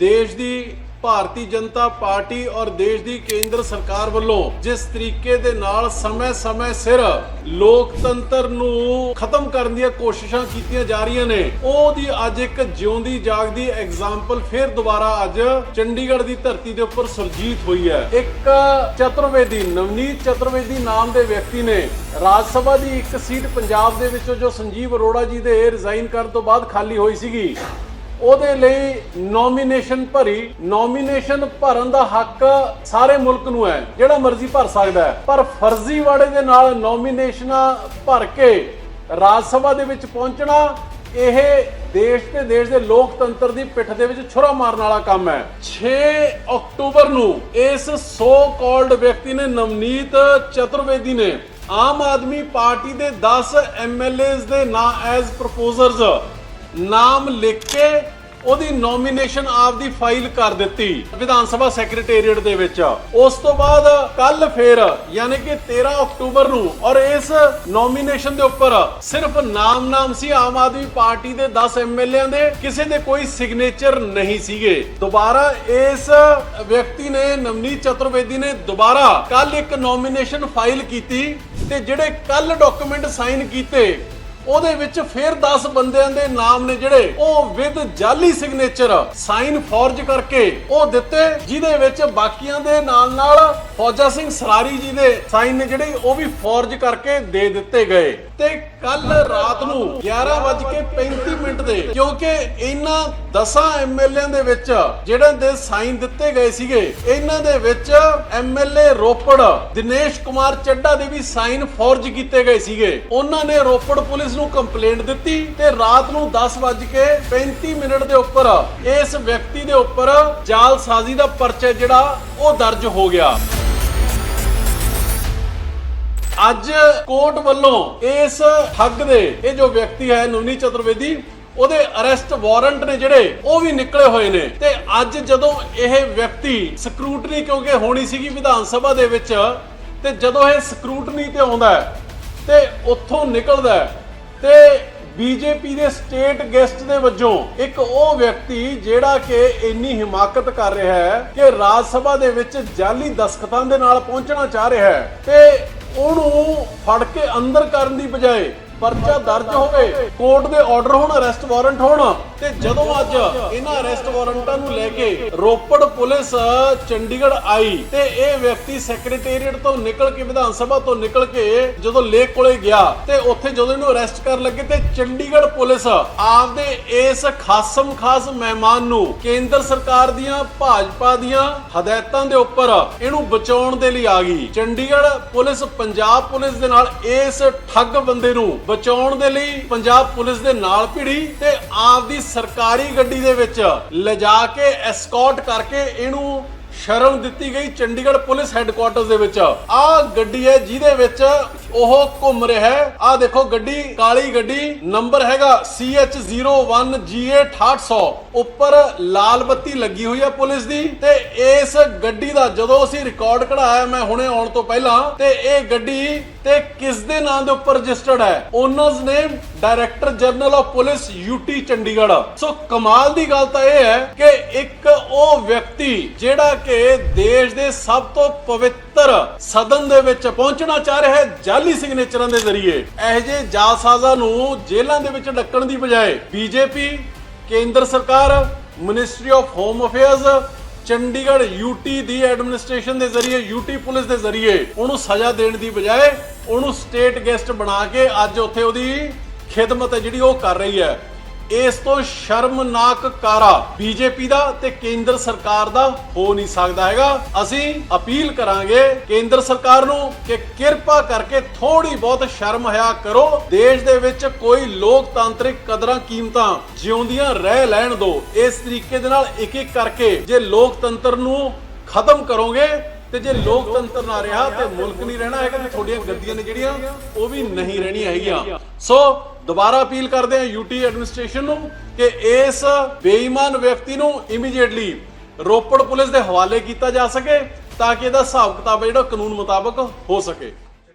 ਦੇਸ਼ ਦੀ ਭਾਰਤੀ ਜਨਤਾ ਪਾਰਟੀ ਔਰ ਦੇਸ਼ ਦੀ ਕੇਂਦਰ ਸਰਕਾਰ ਵੱਲੋਂ ਜਿਸ ਤਰੀਕੇ ਦੇ ਨਾਲ ਸਮੇਂ-ਸਮੇਂ ਸਿਰ ਲੋਕਤੰਤਰ ਨੂੰ ਖਤਮ ਕਰਨ ਦੀਆਂ ਕੋਸ਼ਿਸ਼ਾਂ ਕੀਤੀਆਂ ਜਾ ਰਹੀਆਂ ਨੇ, ਉਹਦੀ ਅੱਜ ਇੱਕ ਜਿਉਂਦੀ ਜਾਗਦੀ ਐਗਜ਼ਾਮਪਲ ਫਿਰ ਦੁਬਾਰਾ ਅੱਜ ਚੰਡੀਗੜ੍ਹ ਦੀ ਧਰਤੀ ਦੇ ਉੱਪਰ ਸੁਰਜੀਤ ਹੋਈ ਹੈ। ਇੱਕ ਚਤੁਰਵੇਦੀ, ਨਵਨੀਤ ਚਤੁਰਵੇਦੀ ਨਾਮ ਦੇ ਵਿਅਕਤੀ ਨੇ ਰਾਜ ਸਭਾ ਦੀ ਇੱਕ ਸੀਟ ਪੰਜਾਬ ਦੇ ਵਿੱਚੋਂ ਜੋ ਸੰਜੀਵ ਅਰੋੜਾ ਜੀ ਦੇ ਰਿਜ਼ਾਈਨ ਕਰਨ ਤੋਂ ਬਾਅਦ ਖਾਲੀ ਹੋਈ ਸੀਗੀ। ਉਹਦੇ ਲਈ ਨੋਮੀਨੇਸ਼ਨ ਭਰੀ ਨੋਮੀਨੇਸ਼ਨ ਭਰਨ ਦਾ ਹੱਕ ਸਾਰੇ ਮੁਲਕ ਨੂੰ ਹੈ, ਜਿਹੜਾ ਮਰਜ਼ੀ ਭਰ ਸਕਦਾ ਹੈ। ਪਰ ਫਰਜ਼ੀਵਾੜੇ ਦੇ ਨਾਲ ਨੋਮੀਨੇਸ਼ਨਾਂ ਭਰ ਕੇ ਰਾਜ ਸਭਾ ਦੇ ਵਿੱਚ ਪਹੁੰਚਣਾ, ਇਹ ਦੇਸ਼ ਤੇ ਦੇਸ਼ ਦੇ ਲੋਕਤੰਤਰ ਦੀ ਪਿੱਠ ਦੇ ਵਿੱਚ ਛੁਰਾ ਮਾਰਨ ਵਾਲਾ ਕੰਮ ਹੈ। 6 ਅਕਤੂਬਰ ਨੂੰ ਇਸ ਸੋ ਕਾਲਡ ਵਿਅਕਤੀ ਨੇ ਨਵਨੀਤ ਚਤੁਰਵੇਦੀ ਨੇ ਆਮ ਆਦਮੀ ਪਾਰਟੀ ਦੇ 10 ਐਮਐਲਏਜ਼ ਦੇ ਨਾਂ ਐਜ਼ ਪ੍ਰਪੋਜ਼ਰਸ ਨਾਮ ਲਿਖ ਕੇ ਉਹਦੀ ਨੋਮੀਨੇਸ਼ਨ ਆਪਦੀ ਫਾਈਲ ਕਰ ਦਿੱਤੀ ਵਿਧਾਨ ਸਭਾ ਸੈਕਟਰੀਏਟ ਦੇ ਵਿੱਚ। ਉਸ ਤੋਂ ਬਾਅਦ ਕੱਲ ਫੇਰ ਯਾਨੀ ਕਿ 13 ਅਕਤੂਬਰ ਨੂੰ ਔਰ ਇਸ ਨੋਮੀਨੇਸ਼ਨ ਦੇ ਉੱਪਰ ਸਿਰਫ ਨਾਮ ਨਾਮ ਸੀ ਆਮ ਆਦਮੀ ਪਾਰਟੀ ਦੇ 10 ਐਮਐਲਏਆਂ ਦੇ, ਕਿਸੇ ਦੇ ਕੋਈ ਸਿਗਨੇਚਰ ਨਹੀਂ ਸੀਗੇ। ਦੁਬਾਰਾ ਇਸ ਵਿਅਕਤੀ ਨੇ, ਨਵਨੀਤ ਚਤੁਰਵੇਦੀ ਨੇ ਦੁਬਾਰਾ ਕੱਲ ਇੱਕ ਨੋਮੀਨੇਸ਼ਨ ਫਾਈਲ ਕੀਤੀ ਤੇ ਜਿਹੜੇ ਕੱਲ ਡਾਕੂਮੈਂਟ ਸਾਈਨ ਕੀਤੇ ਉਹਦੇ ਵਿੱਚ ਫਿਰ 10 ਬੰਦਿਆਂ ਦੇ ਨਾਮ ਨੇ ਜਿਹੜੇ ਉਹ ਵਿਦ ਜਾਲੀ ਸਿਗਨੇਚਰ ਸਾਈਨ ਫੋਰਜ ਕਰਕੇ ਉਹ ਦਿੱਤੇ, ਜਿਹਦੇ ਵਿੱਚ ਬਾਕੀਆਂ ਦੇ ਨਾਲ ਨਾਲ ਫੌਜਾ ਸਿੰਘ ਸਰਾਰੀ ਜੀ ਦੇ ਸਾਈਨ ਨੇ ਜਿਹੜੇ ਉਹ ਵੀ ਫੋਰਜ ਕਰਕੇ ਦੇ ਦਿੱਤੇ ਗਏ। ਤੇ ਕੱਲ ਰਾਤ ਨੂੰ 11:35 ਮਿੰਟ ਦੇ, ਕਿਉਂਕਿ ਇਹਨਾਂ 10 ਐਮਐਲਏਆਂ ਦੇ ਵਿੱਚ ਜਿਹੜੇ ਦੇ ਸਾਈਨ ਦਿੱਤੇ ਗਏ ਸੀਗੇ, ਇਹਨਾਂ ਦੇ ਵਿੱਚ ਐਮਐਲਏ ਰੋਪੜ, ਦਿਨੇਸ਼ ਕੁਮਾਰ ਚੱਡਾ ਦੇ ਵੀ ਸਾਈਨ ਫੋਰਜ ਕੀਤੇ ਗਏ ਸੀਗੇ। ਉਹਨਾਂ ਨੇ ਰੋਪੜ ਪੁਲਿਸ ਨੂੰ ਕੰਪਲੇਂਟ ਦਿੱਤੀ ਤੇ ਰਾਤ ਨੂੰ 10:35 ਮਿੰਟ ਦੇ ਉੱਪਰ ਇਸ ਵਿਅਕਤੀ ਦੇ ਉੱਪਰ ਜਾਲਸਾਜ਼ੀ ਦਾ ਪਰਚਾ ਜਿਹੜਾ ਉਹ ਦਰਜ ਹੋ ਗਿਆ। ਅੱਜ ਕੋਰਟ ਵੱਲੋਂ ਇਸ ਠੱਗ ਦੇ, ਇਹ ਜੋ ਵਿਅਕਤੀ ਹੈ ਨਵਨੀ ਚਤੁਰਵੇਦੀ, ਉਹਦੇ ਅਰੈਸਟ ਵਾਰੰਟ ਨੇ ਜਿਹੜੇ, ਉਹ ਵੀ ਨਿਕਲੇ ਹੋਏ ਨੇ। ਤੇ ਅੱਜ ਜਦੋਂ ਇਹ ਵਿਅਕਤੀ ਸਕਰੂਟਨੀ ਕਿਉਂਕਿ ਹੋਣੀ ਸੀਗੀ ਵਿਧਾਨ ਸਭਾ ਦੇ ਵਿੱਚ, ਤੇ ਜਦੋਂ ਇਹ ਸਕਰੂਟਨੀ ਤੇ ਆਉਂਦਾ ਤੇ ਉੱਥੋਂ ਨਿਕਲਦਾ ਤੇ ਬੀਜੇਪੀ ਦੇ ਸਟੇਟ ਗੈਸਟ ਦੇ ਵਜੋਂ ਇੱਕ ਉਹ ਵਿਅਕਤੀ ਜਿਹੜਾ ਕਿ ਇੰਨੀ ਹਿਮਾਕਤ ਕਰ ਰਿਹਾ ਹੈ ਕਿ ਰਾਜ ਸਭਾ ਦੇ ਵਿੱਚ ਜਾਲੀ ਦਸਖਤਾਂ ਦੇ ਨਾਲ ਪਹੁੰਚਣਾ ਚਾਹ ਰਿਹਾ ਹੈ ਤੇ ਉਹਨੂੰ ਫੜ ਕੇ ਅੰਦਰ ਕਰਨ ਦੀ ਬਜਾਏ ਪਰਚਾ ਦਰਜ ਹੋਵੇ, ਕੋਰਟ ਦੇ ਆਰਡਰ ਹੋਣ ਅਰੈਸਟ ਵਾਰੰਟ ਹੋਣ, ਤੇ ਜਦੋਂ ਅੱਜ ਇਹਨਾਂ ਅਰੈਸਟ ਵਾਰੰਟਾਂ ਨੂੰ ਲੈ ਕੇ ਰੋਪੜ ਪੁਲਿਸ ਚੰਡੀਗੜ੍ਹ ਆਈ, ਤੇ ਇਹ ਵਿਅਕਤੀ ਸੈਕਟਰੀਏਟ ਤੋਂ ਨਿਕਲ ਕੇ, ਵਿਧਾਨ ਸਭਾ ਤੋਂ ਨਿਕਲ ਕੇ ਜਦੋਂ ਲੇਕ ਕੋਲੇ ਗਿਆ, ਤੇ ਉੱਥੇ ਜਦੋਂ ਇਹਨੂੰ ਅਰੈਸਟ ਕਰਨ ਲੱਗੇ, ਤੇ ਚੰਡੀਗੜ੍ਹ ਪੁਲਿਸ ਆਪਦੇ ਇਸ ਖਾਸਮ ਖਾਸ ਮਹਿਮਾਨ ਨੂੰ ਕੇਂਦਰ ਸਰਕਾਰ ਦੀਆਂ, ਭਾਜਪਾ ਦੀਆਂ ਹਦਾਇਤਾਂ ਦੇ ਉੱਪਰ ਇਹਨੂੰ ਬਚਾਉਣ ਦੇ ਲਈ ਆ ਗਈ। ਚੰਡੀਗੜ੍ਹ ਪੁਲਿਸ, ਪੰਜਾਬ ਪੁਲਿਸ ਦੇ ਨਾਲ ਇਸ ਠੱਗ ਬੰਦੇ ਨੂੰ ਬਚਾਉਣ ਦੇ ਲਈ ਪੰਜਾਬ ਪੁਲਿਸ ਦੇ ਨਾਲ ਭਿੜੀ ਤੇ ਆਪਦੀ ਸਰਕਾਰੀ ਗੱਡੀ ਦੇ ਵਿੱਚ ਲਿਜਾ ਕੇ ਐਸਕੌਰਟ ਕਰਕੇ ਇਹਨੂੰ ਸ਼ਰਨ ਦਿੱਤੀ ਗਈ ਚੰਡੀਗੜ੍ਹ ਪੁਲਿਸ ਹੈੱਡਕੁਆਰਟਰਸ ਦੇ ਵਿੱਚ। ਆਹ ਗੱਡੀ ਹੈ ਜਿਹਦੇ ਵਿੱਚ ਉਹ ਘੁੰਮ ਰਿਹਾ ਹੈ। ਆਹ ਦੇਖੋ ਗੱਡੀ, ਕਾਲੀ ਗੱਡੀ, ਨੰਬਰ ਹੈਗਾ CH01GA6800 ਉੱਪਰ ਲਾਲ ਬੱਤੀ ਲੱਗੀ ਹੋਈ ਹੈ ਪੁਲਿਸ ਦੀ ਤੇ ਇਸ ਗੱਡੀ ਦਾ ਜਦੋਂ ਅਸੀਂ ਰਿਕਾਰਡ ਕਢਾਇਆ, ਮੈਂ ਹੁਣੇ ਆਉਣ ਤੋਂ ਪਹਿਲਾਂ, ਤੇ ਇਹ ਗੱਡੀ ਤੇ ਕਿਸ ਦੇ ਨਾਂ ਦੇ ਉੱਪਰ ਰਜਿਸਟਰਡ ਹੈ? Owner's name director general of police UT Chandigarh. So ਕਮਾਲ ਦੀ ਗੱਲ ਤਾਂ ਇਹ ਹੈ ਕਿ ਇੱਕ ਉਹ ਵਿਅਕਤੀ ਜਿਹੜਾ ਕਿ ਦੇਸ਼ ਦੇ ਸਭ ਤੋਂ ਪਵਿੱਤਰ ਸਦਨ ਦੇ ਵਿੱਚ ਪਹੁੰਚਣਾ ਚਾਹ ਰਿਹਾ ਹੈ ਜਾਲੀ ਸਿਗਨੇਚਰਾਂ ਦੇ ਜ਼ਰੀਏ। ਇਹ ਜੇ ਜਾਸਾਜ਼ਾਂ ਨੂੰ ਜੇਲ੍ਹਾਂ ਦੇ ਵਿੱਚ ਡੱਕਣ ਦੀ ਬਜਾਏ ਬੀਜੇਪੀ, ਕੇਂਦਰ ਸਰਕਾਰ ministry of home affairs Chandigarh UT the administration ਦੇ ਜ਼ਰੀਏ ਯੂਟੀ ਪੁਲਿਸ ਦੇ ਜ਼ਰੀਏ ਉਹਨੂੰ ਸਜ਼ਾ ਦੇਣ ਦੀ ਬਜਾਏ ਉਹਨੂੰ ਸਟੇਟ ਗੈਸਟ ਬਣਾ ਕੇ ਅੱਜ ਉੱਥੇ ਉਹਦੀ ਖਿਦਮਤ ਹੈ ਜਿਹੜੀ ਉਹ ਕਰ ਰਹੀ ਹੈ। ਇਸ ਤੋਂ ਸ਼ਰਮਨਾਕ ਕਾਰਾ ਬੀਜੇਪੀ ਦਾ ਤੇ ਕੇਂਦਰ ਸਰਕਾਰ ਦਾ ਹੋ ਨਹੀਂ ਸਕਦਾ ਹੈਗਾ। ਅਸੀਂ ਅਪੀਲ ਕਰਾਂਗੇ ਕੇਂਦਰ ਸਰਕਾਰ ਨੂੰ ਕਿ ਕਿਰਪਾ ਕਰਕੇ ਥੋੜੀ ਬਹੁਤ ਸ਼ਰਮ ਹਯਾ ਕਰੋ। ਦੇਸ਼ ਦੇ ਵਿੱਚ ਕੋਈ ਲੋਕਤਾਂਤਰਿਕ ਕਦਰਾਂ ਕੀਮਤਾਂ ਜਿਉਂਦੀਆਂ ਰਹਿ ਲੈਣ ਦਿਓ ਇਸ ਤਰੀਕੇ ਦੇ ਨਾਲ ਇੱਕ ਇੱਕ ਕਰਕੇ ਜੇ ਲੋਕਤੰਤਰ ਨੂੰ ਖਤਮ ਕਰੋਗੇ ਤੇ ਜੇ ਲੋਕਤੰਤਰ ਨਾ ਰਿਹਾ ਤੇ ਮੁਲਕ ਨਹੀਂ ਰਹਿਣਾ ਹੈਗਾ ਤੇ ਤੁਹਾਡੀਆਂ ਗੱਦੀਆਂ ਨੇ ਜਿਹੜੀਆਂ, ਉਹ ਵੀ ਨਹੀਂ ਰਹਿਣੀਆਂ ਹੈਗੀਆਂ। ਸੋ ਦੁਬਾਰਾ ਅਪੀਲ ਕਰਦੇ ਹਾਂ ਯੂਟੀ ਐਡਮਿਨਿਸਟ੍ਰੇਸ਼ਨ ਨੂੰ ਕਿ ਇਸ ਬੇਈਮਾਨ ਵਿਅਕਤੀ ਨੂੰ ਇਮੀਡੀਏਟਲੀ ਰੋਪੜ ਪੁਲਿਸ ਦੇ ਹਵਾਲੇ ਕੀਤਾ ਜਾ ਸਕੇ ਤਾਂ ਕਿ ਇਹਦਾ ਹਿਸਾਬ ਕਿਤਾਬ ਜਿਹੜਾ ਕਾਨੂੰਨ ਮੁਤਾਬਕ ਹੋ ਸਕੇ।